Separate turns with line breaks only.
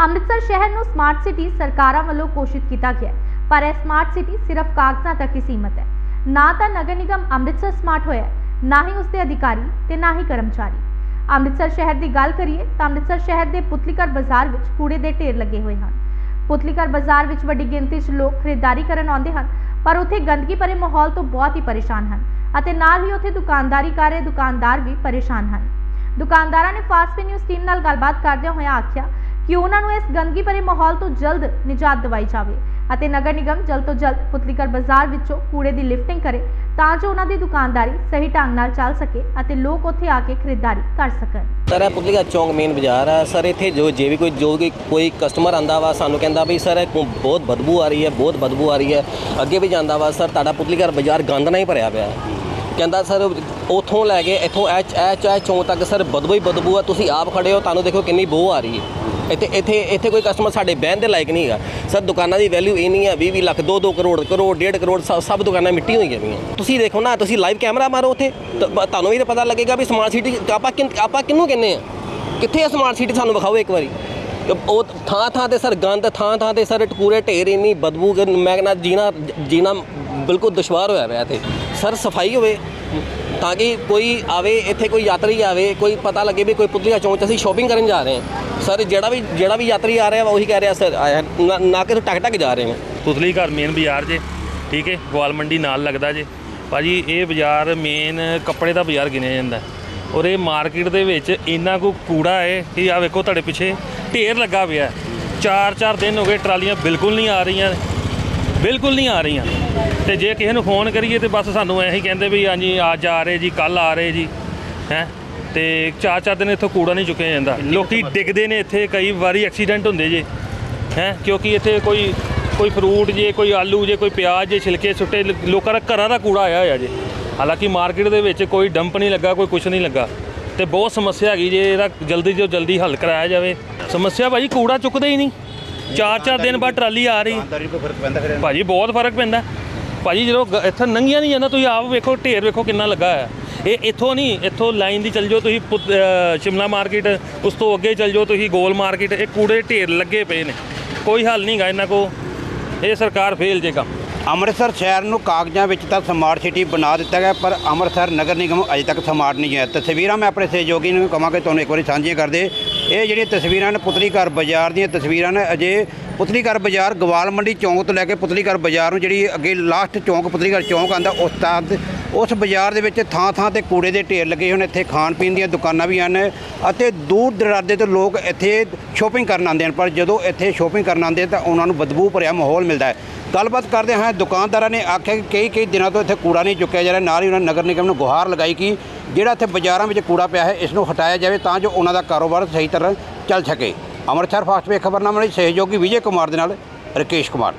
ਅੰਮ੍ਰਿਤਸਰ ਸ਼ਹਿਰ ਨੂੰ smart city ਸਰਕਾਰਾਂ ਵੱਲੋਂ ਘੋਸ਼ਿਤ ਕੀਤਾ ਗਿਆ ਹੈ, ਪਰ ਇਹ ਸਮਾਰਟ ਸਿਟੀ ਸਿਰਫ ਕਾਗਜ਼ਾਂ ਤੱਕ ਹੀ ਸੀਮਤ ਹੈ। ਨਾ ਤਾਂ ਨਗਰ ਨਿਗਮ ਅੰਮ੍ਰਿਤਸਰ ਸਮਾਰਟ ਹੋਇਆ ਨਾ ਹੀ ਉਸਦੇ ਅਧਿਕਾਰੀ ਤੇ ਨਾ ਹੀ ਕਰਮਚਾਰੀ। ਅੰਮ੍ਰਿਤਸਰ ਸ਼ਹਿਰ ਦੀ ਗੱਲ ਕਰੀਏ ਤਾਂ ਅੰਮ੍ਰਿਤਸਰ ਸ਼ਹਿਰ ਦੇ ਪੁਤਲੀਕਰ ਬਾਜ਼ਾਰ ਵਿੱਚ ਕੂੜੇ ਦੇ ਢੇਰ ਲੱਗੇ ਹੋਏ ਹਨ। ਪੁਤਲੀਕਰ ਬਾਜ਼ਾਰ ਵਿੱਚ ਵੱਡੀ ਗਿਣਤੀ 'ਚ ਲੋਕ ਖਰੀਦਦਾਰੀ ਕਰਨ ਆਉਂਦੇ ਹਨ, ਪਰ ਉੱਥੇ ਗੰਦਗੀ ਭਰੇ ਮਾਹੌਲ ਤੋਂ ਬਹੁਤ ਹੀ ਪਰੇਸ਼ਾਨ ਹਨ ਅਤੇ ਨਾਲ ਹੀ ਉੱਥੇ ਦੁਕਾਨਦਾਰੀ ਕਰ ਰਹੇ ਦੁਕਾਨਦਾਰ ਵੀ ਪਰੇਸ਼ਾਨ ਹਨ। ਦੁਕਾਨਦਾਰਾਂ ਨੇ ਫਾਸਟ ਨਿਊਜ਼ ਟੀਮ ਨਾਲ ਗੱਲਬਾਤ ਕਰਦਿਆਂ ਹੋਇਆਂ ਆਖਿਆ ਕਿ ਉਹਨਾਂ ਨੂੰ ਇਸ ਗੰਦਗੀ ਭਰੇ ਮਾਹੌਲ ਤੋਂ ਜਲਦ ਨਿਜਾਤ ਦਿਵਾਈ ਜਾਵੇ ਅਤੇ ਨਗਰ ਨਿਗਮ ਜਲਦ ਤੋਂ ਜਲਦ ਪੁਤਲੀਕਰ ਬਾਜ਼ਾਰ ਵਿੱਚੋਂ ਕੂੜੇ ਦੀ ਲਿਫਟਿੰਗ ਕਰੇ ਤਾਂ ਜੋ ਉਹਨਾਂ ਦੀ ਦੁਕਾਨਦਾਰੀ ਸਹੀ ਢੰਗ ਨਾਲ ਚੱਲ ਸਕੇ ਅਤੇ ਲੋਕ ਉੱਥੇ ਆ ਕੇ ਖਰੀਦਦਾਰੀ ਕਰ ਸਕਣ।
ਸਰ, ਇਹ ਪੁਤਲੀਆ ਚੌਂਕ ਮੇਨ ਬਾਜ਼ਾਰ ਆ। ਸਰ, ਇੱਥੇ ਜੋ ਜੇ ਵੀ ਕੋਈ ਜੋ ਵੀ ਕੋਈ ਕਸਟਮਰ ਆਂਦਾ ਵਾ, ਸਾਨੂੰ ਕਹਿੰਦਾ ਵੀ ਸਰ ਬਹੁਤ ਬਦਬੂ ਆ ਰਹੀ ਹੈ, ਬਹੁਤ ਬਦਬੂ ਆ ਰਹੀ ਹੈ। ਅੱਗੇ ਵੀ ਜਾਂਦਾ ਵਾ। ਸਰ, ਤੁਹਾਡਾ ਪੁਤਲੀਘਰ ਬਾਜ਼ਾਰ ਗੰਦ ਨਾਲ ਹੀ ਭਰਿਆ ਪਿਆ। ਕਹਿੰਦਾ, ਸਰ, ਉਥੋਂ ਲੈ ਕੇ ਇੱਥੋਂ ਐਚ ਐਚ ਐ ਚੌਂਕ ਤੱਕ ਸਰ ਬਦਬੂ ਹੀ ਬਦਬੂ ਆ, ਤੁਸੀਂ ਆਪ ਖੜੇ ਹੋ, ਤੁਹਾਨੂੰ ਦੇਖੋ ਕਿੰਨੀ ਬੋ ਆ ਰਹੀ ਹੈ। ਇੱਥੇ ਇੱਥੇ ਇੱਥੇ ਕੋਈ ਕਸਟਮਰ ਸਾਡੇ ਬਹਿਣ ਦੇ ਲਾਇਕ ਨਹੀਂ ਹੈਗਾ। ਸਰ, ਦੁਕਾਨਾਂ ਦੀ ਵੈਲਿਊ ਇੰਨੀ ਆ ਹੈ 20 20 ਲੱਖ 2 2 ਕਰੋੜ ਕਰੋੜ 1.5 ਕਰੋੜ, ਸਭ ਸਭ ਦੁਕਾਨਾਂ ਮਿੱਟੀ ਹੋਈਆਂ ਪਈਆਂ। ਤੁਸੀਂ ਦੇਖੋ ਨਾ, ਤੁਸੀਂ ਲਾਈਵ ਕੈਮਰਾ ਮਾਰੋ ਉੱਥੇ, ਤਾਂ ਤੁਹਾਨੂੰ ਵੀ ਤਾਂ ਪਤਾ ਲੱਗੇਗਾ ਵੀ ਸਮਾਰਟ ਸਿਟੀ ਆਪਾਂ ਕਿਨ, ਆਪਾਂ ਕਿਹਨੂੰ ਕਹਿੰਦੇ ਆ ਕਿੱਥੇ ਆ ਸਮਾਰਟ ਸਿਟੀ ਸਾਨੂੰ ਵਿਖਾਓ ਇੱਕ ਵਾਰੀ। ਉਹ ਥਾਂ ਥਾਂ ਤੇ ਸਰ ਗੰਦ, ਥਾਂ ਥਾਂ ਤੇ ਸਰ ਟਕੂਰੇ ਢੇਰ ਇੰਨੀ ਬਦਬੂ ਮੈਂ ਕਹਿੰਦਾ, ਜੀਣਾ ਜੀਣਾ ਬਿਲਕੁਲ ਦੁਸ਼ਵਾਰ ਹੋਇਆ ਪਿਆ ਇੱਥੇ। ਸਰ ਸਫ਼ਾਈ ਹੋਵੇ ਤਾਂ ਕਿ ਕੋਈ ਆਵੇ, ਇੱਥੇ ਕੋਈ ਯਾਤਰੀ ਆਵੇ, ਕੋਈ ਪਤਾ ਲੱਗੇ ਵੀ ਕੋਈ ਪੁਤਲੀਆ ਚੌਂਕ 'ਚ ਅਸੀਂ ਸ਼ਾਪਿੰਗ ਕਰਨ ਜਾ ਰਹੇ ਹਾਂ। ਸਰ, ਜਿਹੜਾ ਵੀ ਜਿਹੜਾ ਵੀ ਯਾਤਰੀ ਆ ਰਿਹਾ ਵਾ, ਉਹੀ ਕਹਿ ਰਿਹਾ ਸਰ। ਆਇਆ ਨਾ- ਨਾ ਕਿ ਟਕ ਟਕ ਜਾ ਰਹੇ ਨੇ।
ਪੁਤਲੀ ਘਰ ਮੇਨ ਬਾਜ਼ਾਰ ਜੇ, ਠੀਕ ਹੈ? ਗਵਾਲ ਮੰਡੀ ਨਾਲ ਲੱਗਦਾ ਜੇ। ਭਾਜੀ, ਇਹ ਬਾਜ਼ਾਰ ਮੇਨ ਕੱਪੜੇ ਦਾ ਬਾਜ਼ਾਰ ਗਿਣਿਆ ਜਾਂਦਾ। ਔਰ ਇਹ ਮਾਰਕੀਟ ਦੇ ਵਿੱਚ ਇੰਨਾ ਕੁ ਕੂੜਾ ਹੈ ਕਿ ਆ ਵੇਖੋ ਤੁਹਾਡੇ ਪਿੱਛੇ, ਢੇਰ ਲੱਗਾ ਪਿਆ। ਹੈ। ਚਾਰ ਚਾਰ ਦਿਨ ਹੋ ਗਏ ਟਰਾਲੀਆਂ ਬਿਲਕੁਲ ਨਹੀਂ ਆ ਰਹੀਆਂ, ਬਿਲਕੁਲ ਨਹੀਂ ਆ ਰਹੀਆਂ। ਤੇ ਜੇ ਕਿਸੇ ਨੂੰ ਫੋਨ ਕਰੀਏ ਤੇ ਬਸ ਸਾਨੂੰ ਇਹੀ ਕਹਿੰਦੇ ਵੀ ਹਾਂਜੀ ਅੱਜ ਆ ਰਹੇ ਜੀ ਕੱਲ ਆ ਰਹੇ ਜੀ ਹੈ? ਤੇ ਚਾਰ ਚਾਰ ਦਿਨ ਇੱਥੋਂ ਕੂੜਾ ਨਹੀਂ ਚੁੱਕਿਆ ਜਾਂਦਾ। ਲੋਕੀ ਡਿੱਗਦੇ ਨੇ ਇੱਥੇ ਕਈ ਵਾਰੀ ਐਕਸੀਡੈਂਟ ਹੁੰਦੇ ਜੇ ਹੈ? ਕਿਉਂਕਿ ਇੱਥੇ ਕੋਈ ਕੋਈ ਫਰੂਟ ਜੇ ਕੋਈ ਆਲੂ ਜੇ ਕੋਈ ਪਿਆਜ਼ ਜੇ ਛਿਲਕੇ ਸੁੱਟੇ ਲੋਕਾਂ ਦਾ ਘਰਾਂ ਦਾ ਕੂੜਾ ਆਇਆ ਹੋਇਆ ਜੇ। ਹਾਲਾਂਕਿ ਮਾਰਕੀਟ ਦੇ ਵਿੱਚ ਕੋਈ ਡੰਪ ਨਹੀਂ ਲੱਗਾ ਕੋਈ ਕੁਝ ਨਹੀਂ ਲੱਗਾ। ਤੇ ਬਹੁਤ ਸਮੱਸਿਆ ਹੈਗੀ ਜੇ ਇਹਦਾ ਜਲਦੀ ਤੋਂ ਜਲਦੀ ਹੱਲ ਕਰਾਇਆ ਜਾਵੇ। ਸਮੱਸਿਆ ਭਾਜੀ ਕੂੜਾ ਚੁੱਕਦੇ ਹੀ ਨਹੀਂ। ਚਾਰ ਚਾਰ ਦਿਨ ਬਾਅਦ ਟਰਾਲੀ ਆ ਰਹੀ। ਭਾਜੀ ਬਹੁਤ ਫ਼ਰਕ ਪੈਂਦਾ। ਭਾਜੀ ਜਦੋਂ ਗ- ਇੱਥੇ ਨੰਗੀਆਂ ਨਹੀਂ ਜਾਂਦਾ, ਤੁਸੀਂ ਆਪ ਵੇਖੋ, ਢੇਰ ਵੇਖੋ ਕਿੰਨਾ ਲੱਗਾ ਹੈ ਇਹ ਇੱਥੋਂ ਨਹੀਂ, ਇੱਥੋਂ ਲਾਈਨ ਦੀ ਚੱਲ ਜਾਓ, ਤੁਸੀਂ ਪੁਤ- ਅਹ, ਸ਼ਿਮਲਾ ਮਾਰਕੀਟ, ਉਸ ਤੋਂ ਅੱਗੇ ਚੱਲ ਜਾਓ, ਤੁਸੀਂ ਗੋਲ ਮਾਰਕੀਟ, ਇਹ ਕੂੜੇ ਢੇਰ ਲੱਗੇ ਪਏ ਨੇ। ਕੋਈ ਹੱਲ ਨਹੀਂ ਗਾ ਇਹਨਾਂ ਕੋ ਇਹ ਸਰਕਾਰ ਫੇਲ ਜੇਗਾ
ਅੰਮ੍ਰਿਤਸਰ ਸ਼ਹਿਰ ਨੂੰ ਕਾਗਜ਼ਾਂ ਵਿੱਚ ਤਾਂ ਸਮਾਰਟ ਸਿਟੀ ਬਣਾ ਦਿੱਤਾ ਗਿਆ, ਪਰ ਅੰਮ੍ਰਿਤਸਰ ਨਗਰ ਨਿਗਮ ਅਜੇ ਤੱਕ ਸਮਾਰਟ ਨਹੀਂ ਹੈ। ਤਸਵੀਰਾਂ ਮੈਂ ਆਪਣੇ ਸਹਿਯੋਗੀ ਨੂੰ ਕਹਾਂਗਾ ਤੁਹਾਨੂੰ ਇੱਕ ਵਾਰੀ ਸਾਂਝੀਆਂ ਕਰਦੇ। ਇਹ ਜਿਹੜੀਆਂ ਤਸਵੀਰਾਂ ਨੇ ਪੁਤਲੀ ਘਰ ਬਾਜ਼ਾਰ ਦੀਆਂ ਤਸਵੀਰਾਂ ਨੇ, ਅਜੇ ਪੁਤਲੀਘਰ ਬਾਜ਼ਾਰ, ਗਵਾਲ ਮੰਡੀ ਚੌਂਕ ਤੋਂ ਲੈ ਕੇ ਪੁਤਲੀਘਰ ਬਾਜ਼ਾਰ ਨੂੰ ਜਿਹੜੀ ਅੱਗੇ ਲਾਸਟ ਚੌਂਕ ਪੁਤਲੀ ਚੌਂਕ ਆਂਦਾ ਉਸ ਤੱਕ ਉਸ ਬਾਜ਼ਾਰ ਦੇ ਵਿੱਚ ਥਾਂ ਥਾਂ ਤੇ ਕੂੜੇ ਦੇ ਢੇਰ ਲੱਗੇ ਹੋਣ ਇੱਥੇ ਖਾਣ ਪੀਣ ਦੀਆਂ ਦੁਕਾਨਾਂ ਵੀ ਹਨ ਅਤੇ ਦੂਰ ਦਰਾਡੇ ਤੋਂ ਲੋਕ ਇੱਥੇ ਸ਼ੋਪਿੰਗ ਕਰਨ ਆਉਂਦੇ ਹਨ, ਪਰ ਜਦੋਂ ਇੱਥੇ ਸ਼ੋਪਿੰਗ ਕਰਨ ਆਉਂਦੇ ਤਾਂ ਉਹਨਾਂ ਨੂੰ ਬਦਬੂ ਭਰਿਆ ਮਾਹੌਲ ਮਿਲਦਾ ਹੈ। ਗੱਲਬਾਤ ਕਰਦੇ ਹਾਂ ਦੁਕਾਨਦਾਰਾਂ ਨੇ ਆਖਿਆ ਕਿ ਕਈ ਕਈ ਦਿਨਾਂ ਤੋਂ ਇੱਥੇ ਕੂੜਾ ਨਹੀਂ ਚੁੱਕਿਆ ਜਾ ਰਿਹਾ, ਨਾਲ ਹੀ ਉਹਨਾਂ ਨਗਰ ਨਿਗਮ ਨੂੰ ਗੁਹਾਰ ਲਗਾਈ ਕਿ ਜਿਹੜਾ ਇੱਥੇ ਬਾਜ਼ਾਰਾਂ ਵਿੱਚ ਕੂੜਾ ਪਿਆ ਹੈ, ਇਸ ਨੂੰ ਹਟਾਇਆ ਜਾਵੇ ਤਾਂ ਜੋ ਉਹਨਾਂ ਦਾ ਕਾਰੋਬਾਰ ਸਹੀ ਤਰ੍ਹਾਂ ਚੱਲ ਸਕੇ। ਅੰਮ੍ਰਿਤਸਰ ਫਾਸਟ ਵੇ ਖਬਰਨਾਮਾ ਲਈ ਸਹਿਯੋਗੀ ਵਿਜੇ ਕੁਮਾਰ ਦੇ ਨਾਲ ਰਕੇਸ਼ ਕੁਮਾਰ।